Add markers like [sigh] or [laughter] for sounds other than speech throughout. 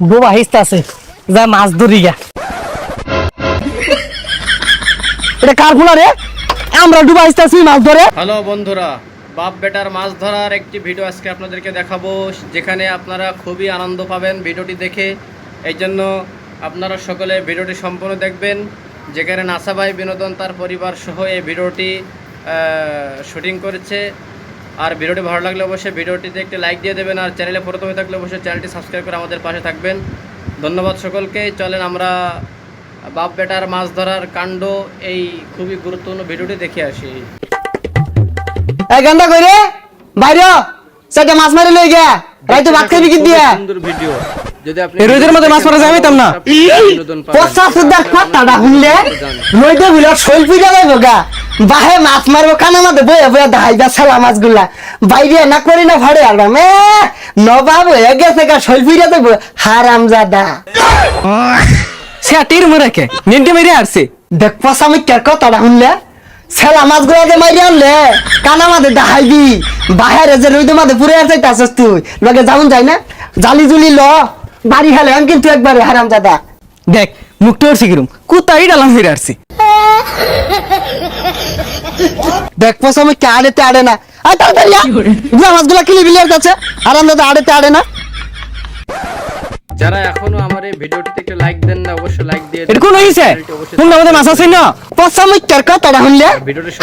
বোবা আছে। যা মাছ ধরি গা এটা কার ফুলা রে আমরা ডুবা আছি মাছ ধরে হ্যালো বন্ধুরা, বাপ বেটার মাছ ধরার একটি ভিডিও আজকে আপনাদেরকে দেখাবো, যেখানে আপনারা খুবই আনন্দ পাবেন ভিডিওটি দেখে। এই জন্য আপনারা সকলে ভিডিওটি সম্পূর্ণ দেখবেন, যেখানে নাসাবাই বিনোদন তার পরিবার সহ এই ভিডিওটি শুটিং করেছে। আর ভিডিওটি ভালো লাগলে অবশ্যই ভিডিওটিতে একটি লাইক দিয়ে দেবেন আর চ্যানেলে প্রথমে থাকলে অবশ্যই চ্যানেলটি সাবস্ক্রাইব করে আমাদের পাশে থাকবেন। ধন্যবাদ সকলকে। চলেন আমরা বাপ বেটার মাছ ধরার কাণ্ড এই খুবই গুরুত্বপূর্ণ ভিডিওটি দেখে আসি। এই গান্ডা কইরে বাইরে সেটা মাছ মারি লই গা। রাইতো ভাত খাবি কি দিয়া সুন্দর ভিডিও যদি আপনি এই মধ্যে মাছ মারা যাবে না। পচা সুদার কথাটা শুনলে নইতে বিলা শৈল পিজা যাইব গা। বাহে মাছ মারবো কানা মাঝে বয়ে বয়ে দাহাইবা সালা মাছগুলা। বাইরে না করি না ভাড়ে আলবাম এ নবাব হয়ে গেছে গা শৈল পিজা যাইব হারাম জাদা। সেটির মরেকে নিন্টে মেরে আসছে দেখ পচা মিথ্যার কথাটা শুনলে। সেলা মাছগুলা যে মাইরে আনলে কানা মাঝে দাহাইবি বাহিরে যে রইতে মাঝে পুরে আর যাইতাছস তুই। লগে যাউন যাই না? জালি জুলি ল। বাড়ি হেলে আমি কিন্তু একবারে হারাম জাদা। দেখ মুখটা উঠছে কিরম কোথায় ডালাম ফিরে আসছি দেখ পয়সা আমি কে আড়েতে আড়ে না? তাড়াতাড়ি কিলি বিলিয়ার কাছে আরাম দাদা আড়েতে আড়ে না। যারা এখনও আমার এই ভিডিওটিতে একটু লাইক দেন না অবশ্যই লাইক দিয়ে এটা কোন হইছে? চ্যানেলটি আমাদের মাছ আছে না? পয়সা আমি কার কথাটা শুনলে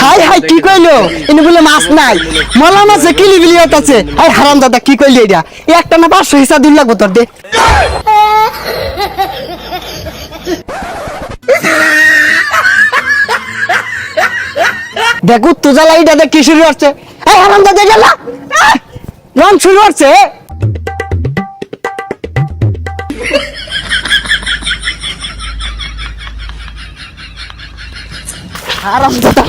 হাই হাই কি কইলো? ইনি বলে মাছ নাই। মলা মাছে কিলি কাছে আই হারাম দাদা কি কইলি এটা? এই একটা না পাঁচশো হিসাব দিন লাগবো তোর দে। [laughs] দেখো তুজা লাইটা দেখ কি শুরু হচ্ছে এই হারাম দাদা গেল রং শুরু হচ্ছে দাদা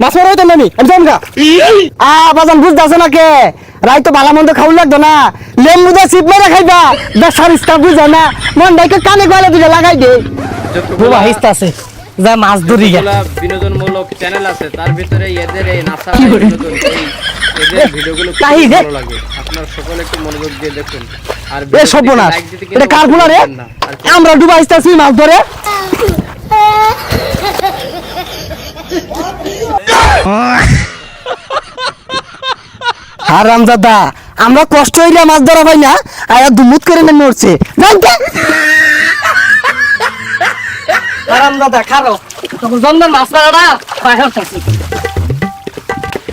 মাছ মারা হইতো নামি আমি যাম গা। আ বাজান বুঝতেছে না কে? রাই তো ভালো মন্দ খাওয়া লাগতো না। লেম্বু দিয়ে সিপ মেরে খাইবা। বেসার ইস্তা বুঝো না। মন ডাইকে কানে দুটো লাগাই দে। আছে। যা মাছ ধরি বিনোদনমূলক চ্যানেল আছে তার ভিতরে এদের এই নাসা বিনোদন এদের ভিডিওগুলো। ভালো লাগে। আপনারা সকলে একটু মনোযোগ দিয়ে দেখুন। আর এ সর্বনাশ এটা কার ফুলা রে? আমরা ডুবা আসতেছি মাছ ধরে। হারাম দাদা আমরা কষ্ট হইলে মাছ ধরা পাই না আর দুমুত করে নেমে উঠছে। হারাম দাদা খারো। তখন জন্মের মাছ ধরাটা বাইরে থাকি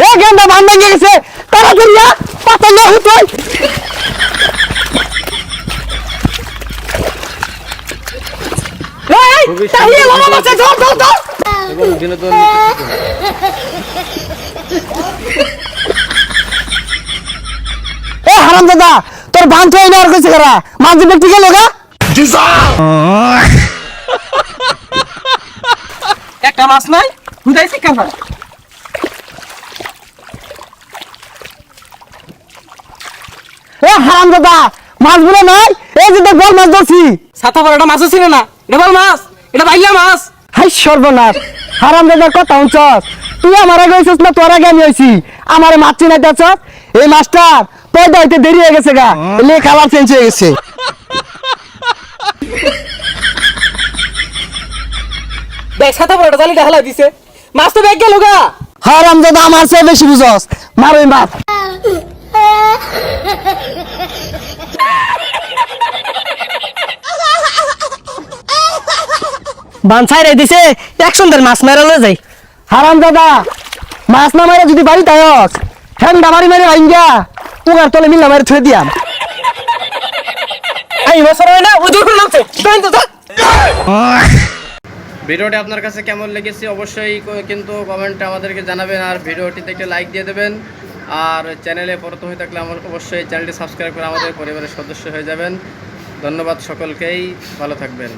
এ গেন্দা ভেঙে গেছে। তাড়াতাড়ি যা পাতা হুতোই ধর ধর ধর। এবং বিনোদন এ হারাম দাদা তোর বান তো না আর করা? মাছ দিবে ঠিক লগা একটা মাছ নাই? বুঝাইছি কেন? এ হারাম দাদা মাছগুলো নাই এই যে বল মাছ ধরছি। সাথা পর এটা মাছ ছিল না। এটা বল মাছ এটা বাইলা মাছ। হাই সর্বনাশ হারাম দাদার কথা উঞ্চস তুই আমার আগে হইছিস না তোর আগে আমি হইছি? আমার মাছ চিনাই দেখছস এই মাছটার পয়দা হইতে দেরি হয়ে গেছে গা। লে কালার চেঞ্জ হয়ে গেছে। দেখ সাথা পর এটা জালি ঢালা দিছে মাছ তো ব্যাগ গেল গা হারাম দাদা আমার চেয়ে বেশি বুঝস। মার ওই মাছ। বানসাই রে দিছে এক সুন্দর মাছ মেরালে যাই। হারাম দাদা মাছ না মারে যদি বাড়ি তায়স ঠেন্ডা মারি মারি ভাইঙ্গা উগার তলে মিল্লা মারি ছুঁয়ে দিয়াম। এই মাছ হয় না ওই দূর নামছে। যাই তো। ভিডিওটি আপনার কাছে কেমন লেগেছে অবশ্যই কিন্তু কমেন্টে আমাদেরকে জানাবেন আর ভিডিওটিতে একটা লাইক দিয়ে দেবেন। আর চ্যানেলে পরত হয়ে থাকলে আমার অবশ্যই চ্যানেলটি সাবস্ক্রাইব করে আমাদের পরিবারের সদস্য হয়ে যাবেন। ধন্যবাদ সকলকেই, ভালো থাকবেন।